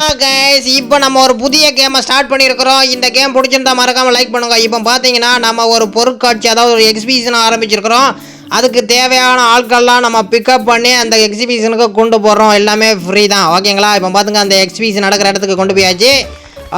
Guys இப்போ நம்ம ஒரு புதிய கேமை ஸ்டார்ட் பண்ணியிருக்கிறோம். இந்த கேம் பிடிச்சிருந்தா மறக்காமல் லைக் பண்ணுங்க. இப்போ பார்த்தீங்கன்னா நம்ம ஒரு பொருட்காட்சி அதாவது ஒரு எக்ஸிபிஷன் ஆரம்பிச்சிருக்கிறோம். அதுக்கு தேவையான ஆட்கள்லாம் நம்ம பிக்கப் பண்ணி அந்த எக்ஸிபிஷனுக்கு கொண்டு போகிறோம் எல்லாமே ஃப்ரீ தான். ஓகேங்களா இப்போ பார்த்துங்க அந்த எக்ஸிபிஷன் நடக்கிற இடத்துக்கு கொண்டு போயாச்சு.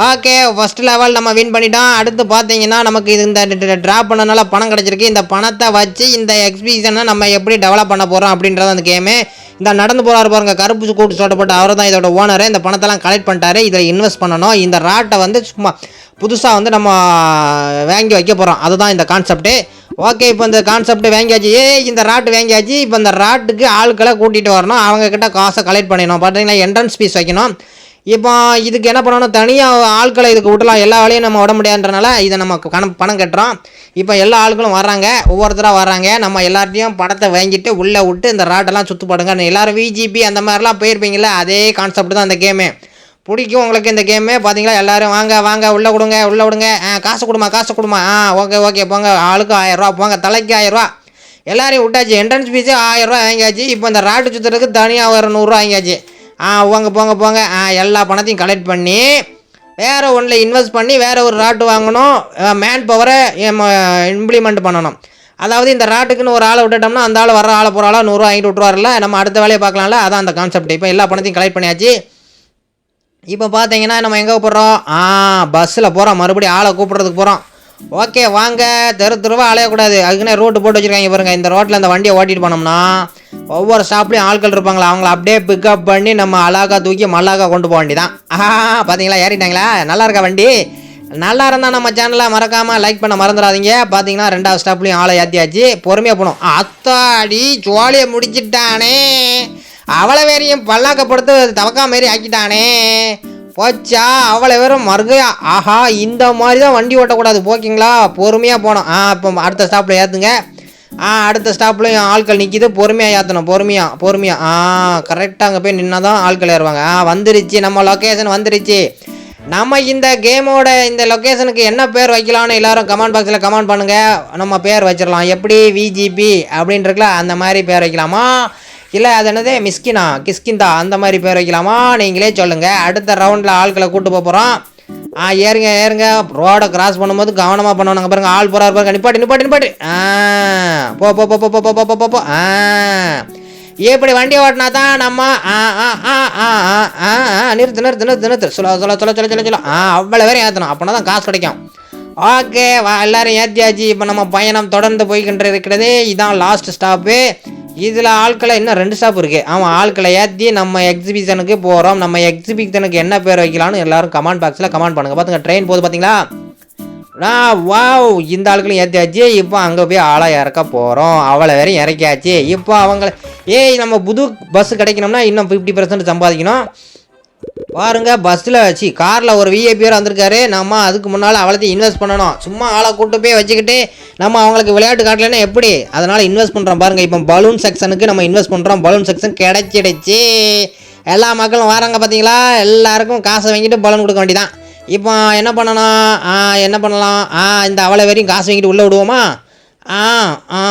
ஓகே ஃபர்ஸ்ட் லெவல் நம்ம வின் பண்ணிட்டோம். அடுத்து பார்த்தீங்கன்னா நமக்கு இது இந்த ட்ராப் பண்ணனால பணம் கிடச்சிருக்கு. இந்த பணத்தை வச்சு இந்த எக்ஸ்பிஷனை நம்ம எப்படி டெவலப் பண்ண போகிறோம் அப்படின்றது அந்த கேமு இந்த நடந்து போகிறார் பாருங்க கருப்பு கூட்டு சோட்டப்பட்ட அவர் தான் இதோட ஓனர் இந்த பணத்தெல்லாம் கலெக்ட் பண்ணிட்டாரு. இதில் இன்வெஸ்ட் பண்ணணும். இந்த ராட்டை வந்து சும்மா புதுசாக வந்து நம்ம வாங்கி வைக்க போகிறோம் அதுதான் இந்த கான்செப்ட்டு ஓகே இப்போ இந்த கான்செப்ட் வாங்கியாச்சு. ஏ இந்த ராட்டு வாங்கியாச்சு. இப்போ இந்த ராட்டுக்கு ஆட்களை கூட்டிகிட்டு வரணும். அவங்க கிட்ட காசை கலெக்ட் பண்ணிடணும். பார்த்தீங்கன்னா என்ட்ரன்ஸ் ஃபீஸ் வைக்கணும். இப்போ இதுக்கு என்ன பண்ணணும்? தனியாக ஆட்களை இதுக்கு விட்டலாம் எல்லா வேலையும் நம்ம விட முடியாதுன்றனால இதை நம்ம கணம் பணம் கட்டுறோம். இப்போ எல்லா ஆட்களும் வர்றாங்க. ஒவ்வொருத்தராக வர்றாங்க. நம்ம எல்லார்ட்டையும் படத்தை வாங்கிட்டு உள்ளே விட்டு இந்த ராட்டெல்லாம் சுற்றுப்படுங்க எல்லாரும் விஜிபி அந்த மாதிரிலாம் போயிருப்பீங்களே அதே கான்செப்ட் தான் அந்த கேமு பிடிக்கும் உங்களுக்கு இந்த கேமு பார்த்தீங்களா? எல்லாரும் வாங்க வாங்க உள்ளே கொடுங்க உள்ளே விடுங்க. ஆ காசு கொடுமா காசு கொடுமா. ஆ ஓகே ஓகே போங்க. ஆளுக்கு ஆயிரரூவா போங்க. தலைக்கு ஆயிரரூவா எல்லாரையும் விட்டாச்சு. என்ட்ரன்ஸ் ஃபீஸு ஆயிரரூவா வாங்கியாச்சு. இப்போ இந்த ராட்டு சுற்றுறதுக்கு தனியாக ஒரு நூறுரூவா வாங்கியாச்சு. ஆ போங்க போங்க போங்க. ஆ எல்லா பணத்தையும் கலெக்ட் பண்ணி வேறு ஒன்றில் இன்வெஸ்ட் பண்ணி வேறு ஒரு ராட்டு வாங்கணும். மேன் பவரை இம்ப்ளிமெண்ட் பண்ணணும். அதாவது இந்த ராட்டுக்குன்னு ஒரு ஆளை விட்டுட்டோம்னா அந்த ஆள் வர ஆளை போகிற ஆளாக நூறுரூவா வாங்கிட்டு விட்ருவார்ல நம்ம அடுத்த வேலையை பார்க்கலாம்ல? அதான் அந்த கான்செப்ட் இப்போ எல்லா பணத்தையும் கலெக்ட் பண்ணியாச்சு. இப்போ பார்த்தீங்கன்னா நம்ம எங்கே போகிறோம் ஆ பஸ்ஸில் போகிறோம் மறுபடியும் ஆளை கூப்பிட்றதுக்கு போகிறோம் ஓகே வாங்க. தெரு தெருவாக அலையக்கூடாது. அதுக்குன்னே ரோட்டு போட்டு வச்சுருக்காங்க பாருங்க. இந்த ரோட்டில் இந்த வண்டியை ஓட்டிகிட்டு போனோம்னா ஒவ்வொரு ஸ்டாப்லேயும் ஆட்கள் இருப்பாங்களா? அவங்கள அப்படியே பிக்கப் பண்ணி நம்ம அழகா தூக்கி மல்லாக்கா கொண்டு போக வேண்டியதான் ஆஹா பார்த்தீங்களா ஏறிட்டாங்களா? நல்லா இருக்கா வண்டி? நல்லா இருந்தால் நம்ம சேனலை மறக்காமல் லைக் பண்ண மறந்துடாதீங்க. பார்த்தீங்கன்னா ரெண்டாவது ஸ்டாப்லேயும் ஆளை ஏற்றியாச்சு பொறுமையாக போகணும். அத்தாடி ஜோலியை முடிச்சிட்டானே. அவளை வேறையும் பல்லாக்கப்படுத்து தவக்கா மாரி ஆக்கிட்டானே. போச்சா? அவ்வளோ வெறும் மறுகையா ஆஹா இந்த மாதிரி தான் வண்டி ஓட்டக்கூடாது. ஓகேங்களா பொறுமையாக போனோம் ஆ இப்போ அடுத்த ஸ்டாப்பில் ஏற்றுங்க ஆ அடுத்த ஸ்டாப்லையும் ஆட்கள் நிற்கிது பொறுமையாக ஏற்றணும் பொறுமையாக பொறுமையாக ஆ கரெக்டாக அங்கே போய் நின்னா தான் ஆட்கள் ஏறுவாங்க. ஆ வந்துருச்சு. நம்ம லொக்கேஷன் வந்துருச்சு. நம்ம இந்த கேமோட இந்த லொக்கேஷனுக்கு என்ன பேர் வைக்கலாம்னு எல்லாரும் கமெண்ட் பாக்ஸில் கமெண்ட் பண்ணுங்கள் நம்ம பேர் வச்சிடலாம். எப்படி? விஜிபி அப்படின்ட்டுருக்குல அந்த மாதிரி பேர் வைக்கலாமா? இல்லை அது என்னது? மிஸ்கினா? கிஸ்கிந்தா? அந்த மாதிரி பேர் வைக்கலாமா? நீங்களே சொல்லுங்கள் அடுத்த ரவுண்டில் ஆட்களை கூட்டு போகிறோம் ஆ ஏறுங்க ஏறுங்க. ரோடை கிராஸ் பண்ணும்போது கவனமாக பண்ணணுங்க பாருங்க. ஆள் போகிறாரு பாருங்க. நிப்பாட்டு நிப்பாட்டு நிப்பாட்டு. ஆ போ போ போ போ போ போ போ போ போ. ஆ. இப்படி வண்டி ஓட்டினா தான் நம்ம ஆ ஆ ஆ ஆ ஆ ஆ ஆ நிறுத்து நிறுத்து நிறுத்து நிறுத்து. சொல்ல சொல்ல சொல்ல சொல்ல சொல்ல சொல்ல. ஆ அவ்வளோ பேரும் ஏற்றணும் அப்படின்னா தான் காசு கிடைக்கும். ஓகே வா எல்லாரும் ஏற்றியாச்சு இப்போ நம்ம பயணம் தொடர்ந்து போய்கின்ற இருக்கிறது இதான் லாஸ்ட் ஸ்டாப்பு இதில் ஆட்களை இன்னும் ரெண்டு ஸ்டாப் இருக்குது அவன் ஆட்களை ஏற்றி நம்ம எக்ஸிபிஷனுக்கு போகிறோம் நம்ம எக்ஸிபிஷனுக்கு என்ன பேர் வைக்கலாம்னு எல்லாரும் கமெண்ட் பாக்ஸில் கமெண்ட் பண்ணுங்கள் பார்த்துங்க ட்ரெயின் போது பார்த்தீங்களா ஆ வாவ் இந்த ஆட்களையும் ஏற்றியாச்சு இப்போ அங்கே போய் ஆளாக இறக்க போகிறோம் அவளை வரையும் இறக்கியாச்சு. இப்போ அவங்கள ஏய் நம்ம புது பஸ் கிடைக்கணும்னா இன்னும் ஃபிஃப்டி பர்சன்ட் சம்பாதிக்கணும். பாருங்க பஸ்ஸில் வச்சு காரில் ஒரு விஐபியர் வந்திருக்காரு. நம்ம அதுக்கு முன்னால் அவளத்தையும் இன்வெஸ்ட் பண்ணணும். சும்மா ஆளை கூட்டு போய் வச்சுக்கிட்டு நம்ம அவங்களுக்கு விளையாட்டு காட்டலைன்னா எப்படி? அதனால் இன்வெஸ்ட் பண்ணுறோம் பாருங்கள் இப்போ பலூன் செக்ஷனுக்கு நம்ம இன்வெஸ்ட் பண்ணுறோம் பலூன் செக்ஷன் கிடைச்சிடுச்சு. எல்லா மக்களும் வராங்க பார்த்தீங்களா எல்லாருக்கும் காசை வாங்கிட்டு பலூன் கொடுக்க வேண்டியதான் இப்போ என்ன பண்ணணும்? ஆ என்ன பண்ணலாம்? ஆ இந்த அவளை வரையும் காசு வாங்கிட்டு உள்ளே விடுவோமா? ஆ ஆ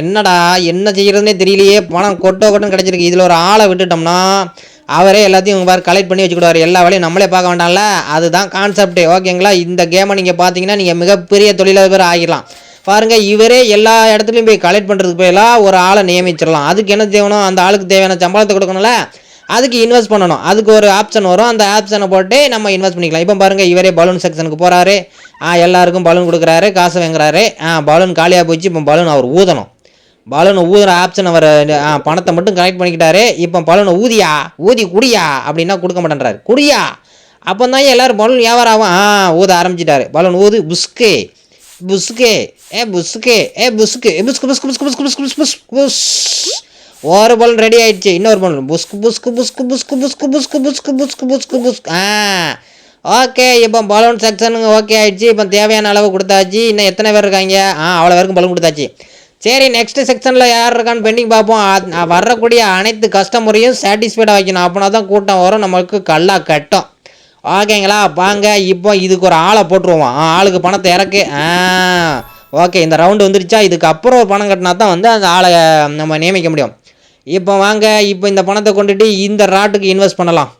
என்னடா என்ன செய்கிறதுனே தெரியலையே. பணம் கொட்டோ கொட்டோன்னு கிடச்சிருக்கு. இதில் ஒரு ஆளை விட்டுட்டோம்னா அவரே எல்லாத்தையும் உங்கள் பாரு கலெக்ட் பண்ணி வச்சுக்கிடுவார். எல்லா வேலையும் நம்மளே பார்க்க வேண்டாம்ல? அதுதான் கான்செப்ட் ஓகேங்களா இந்த கேமை நீங்கள் பார்த்தீங்கன்னா நீங்கள் மிகப்பெரிய தொழிலதிபர் ஆகிடலாம். பாருங்கள் இவரே எல்லா இடத்துலையும் போய் கலெக்ட் பண்ணுறதுக்கு போயெல்லாம் ஒரு ஆளை நியமிச்சிடலாம். அதுக்கு என்ன தேவணும் அந்த ஆளுக்கு தேவையான சம்பளத்தை கொடுக்கணும்ல? அதுக்கு இன்வெஸ்ட் பண்ணணும். அதுக்கு ஒரு ஆப்ஷன் வரும். அந்த ஆப்ஷனை போட்டு நம்ம இன்வெஸ்ட் பண்ணிக்கலாம். இப்போ பாருங்கள் இவரே பலூன் செக்ஷனுக்கு போகிறாரு ஆ எல்லாருக்கும் பலூன் கொடுக்குறாரு காசு வாங்குறாரு. ஆ பலூன் காலியாக போச்சு. இப்போ பலூன் அவர் ஊதணும். பலன் ஊதுற ஆப்ஷன் அவர் ஆ, பணத்தை மட்டும் கலெக்ட் பண்ணிக்கிட்டாரு இப்போ பலூன் ஊதியா ஊதி குடியா அப்படின்னா கொடுக்க மாட்டேன்றாரு குடியா அப்போ தான் எல்லாரும் பலூன் வியாபாரம் ஆகும் ஆ ஊத ஆரம்பிச்சிட்டாரு பலூன் ஊது புஸ்கே புஸ்கே ஏ புஸ்கே ஏ புஸ்கு ஏ புஸ்கு புஸ்கு புஸ்கு புஸ்கு புஸ்கு புஸ்கு புஸ்கு புஸ் ஒரு பலூன் ரெடி ஆயிடுச்சு இன்னொரு பலூன் புஸ்கு புஸ்கு புஸ்கு புஸ்கு புஸ்கு புஸ்கு புஸ்கு புஸ்கு புஸ்கு புஸ்கு ஆ ஓகே இப்போ பலூன் செக்ஷனுங்க ஓகே ஆயிடுச்சு இப்போ தேவையான அளவு கொடுத்தாச்சு இன்னும் எத்தனை பேர் இருக்காங்க ஆ அவ்வளோ பேருக்கும் பலூன் கொடுத்தாச்சு சரி நெக்ஸ்ட் செக்ஷனில் யார் இருக்கான்னு பெண்டிங் பார்ப்போம். வரக்கூடிய அனைத்து கஸ்டமரையும் சாட்டிஸ்ஃபைடாக வைக்கணும். அப்படின்னா தான் கூட்டம் வரும். நம்மளுக்கு கல்லா கட்டும். ஓகேங்களா? வாங்க இப்போ இதுக்கு ஒரு ஆளை போட்டுருவோம். ஆளுக்கு பணத்தை இறக்கு. ஓகே இந்த ரவுண்டு வந்துருச்சா? இதுக்கு அப்புறம் ஒரு பணம் கட்டினா தான் வந்து அந்த ஆளை நம்ம நியமிக்க முடியும். இப்போ வாங்க இப்போ இந்த பணத்தை கொண்டுட்டு இந்த ராட்டுக்கு இன்வெஸ்ட் பண்ணலாம்.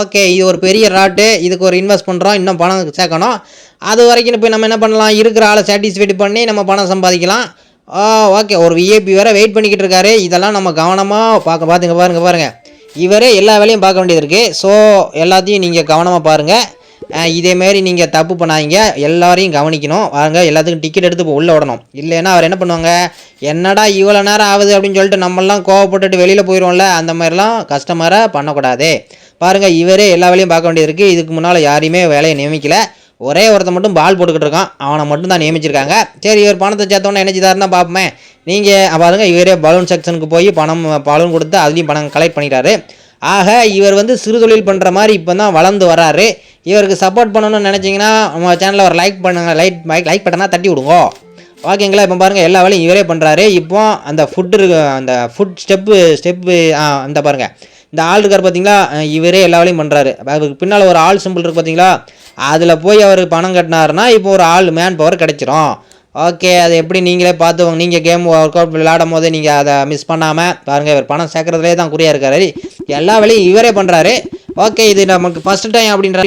ஓகே இது ஒரு பெரிய ராட்டு. இதுக்கு ஒரு இன்வெஸ்ட் பண்ணுறோம் இன்னும் பணம் சேர்க்கணும். அது வரைக்கும் போய் நம்ம என்ன பண்ணலாம்? இருக்கிற ஆளை சாட்டிஸ்ஃபைடு பண்ணி நம்ம பணம் சம்பாதிக்கலாம். ஓகே. ஒரு விஐபி வேறு வெயிட் பண்ணிக்கிட்டு இருக்காரு. இதெல்லாம் நம்ம கவனமாக பார்க்க பார்த்துங்க பாருங்கள் பாருங்கள் இவரே எல்லா வேலையும் பார்க்க வேண்டியது இருக்குது ஸோ எல்லாத்தையும் நீங்கள் கவனமாக பாருங்கள் இதேமாரி நீங்கள் தப்பு பண்ணாதீங்க. எல்லாரையும் கவனிக்கணும். வாங்க எல்லாத்துக்கும் டிக்கெட் எடுத்து இப்போ உள்ளே விடணும் இல்லைன்னா அவர் என்ன பண்ணுவாங்க? என்னடா இவ்வளோ நேரம் ஆகுது? அப்படின்னு சொல்லிட்டு நம்மளாம் கோவப்பட்டுட்டு வெளியில் போயிடுவோம்ல அந்த மாதிரிலாம் கஸ்டமரை பண்ணக்கூடாது. பாருங்கள் இவரே எல்லா வேலையும் பார்க்க வேண்டியது இருக்குது இதுக்கு முன்னால் யாரையுமே வேலையை நியமிக்கல. ஒரே ஒருத்தன் மட்டும் பால் போட்டுக்கிட்டு இருக்கான். அவனை மட்டும் தான் நியமிச்சிருக்காங்க. சரி இவர் பணத்தை சேர்த்தோன்னே என்ன செய்தாருன்னா பார்ப்போமே நீங்கள் பாருங்க இவரே பலூன் செக்ஷனுக்கு போய் பணம் பலூன் கொடுத்து அதுலேயும் பணம் கலெக்ட் பண்ணிட்டாரு. ஆக இவர் வந்து சிறு தொழில் பண்ணுற மாதிரி இப்போ தான் வளர்ந்து வராரு. இவருக்கு சப்போர்ட் பண்ணணும்னு நினச்சிங்கன்னா நம்ம சேனலில் ஒரு லைக் பண்ணுங்கள் லைக் லைக் பட்டனா தட்டி விடுங்க. ஓகேங்களா இப்போ பாருங்கள் எல்லா வேலையும் இவரே பண்ணுறாரு இப்போ அந்த ஃபுட்டு இருக்கு அந்த ஃபுட் ஸ்டெப்பு ஸ்டெப்பு அந்த பாருங்கள் இந்த ஆள் இருக்கார் பார்த்தீங்களா இவரே எல்லா வேலையும் பண்ணுறாரு அவருக்கு பின்னால் ஒரு ஆள் சிம்பிள் இருக்கு பார்த்தீங்களா அதில் போய் அவர் பணம் கட்டினாருன்னா இப்போ ஒரு ஆள் மேன் பவர் கிடைச்சிரும். ஓகே அது எப்படி நீங்களே பார்த்து நீங்கள் கேம் ஒர்க் அவுட் விளையாடும் போது நீங்கள் அதை மிஸ் பண்ணாமல் பாருங்கள் இவர் பணம் சேர்க்குறதுலே தான் குறியாக இருக்காரு. எல்லா வேலையும் இவரே பண்ணுறாரு ஓகே இது நமக்கு ஃபஸ்ட் டைம் அப்படின்ற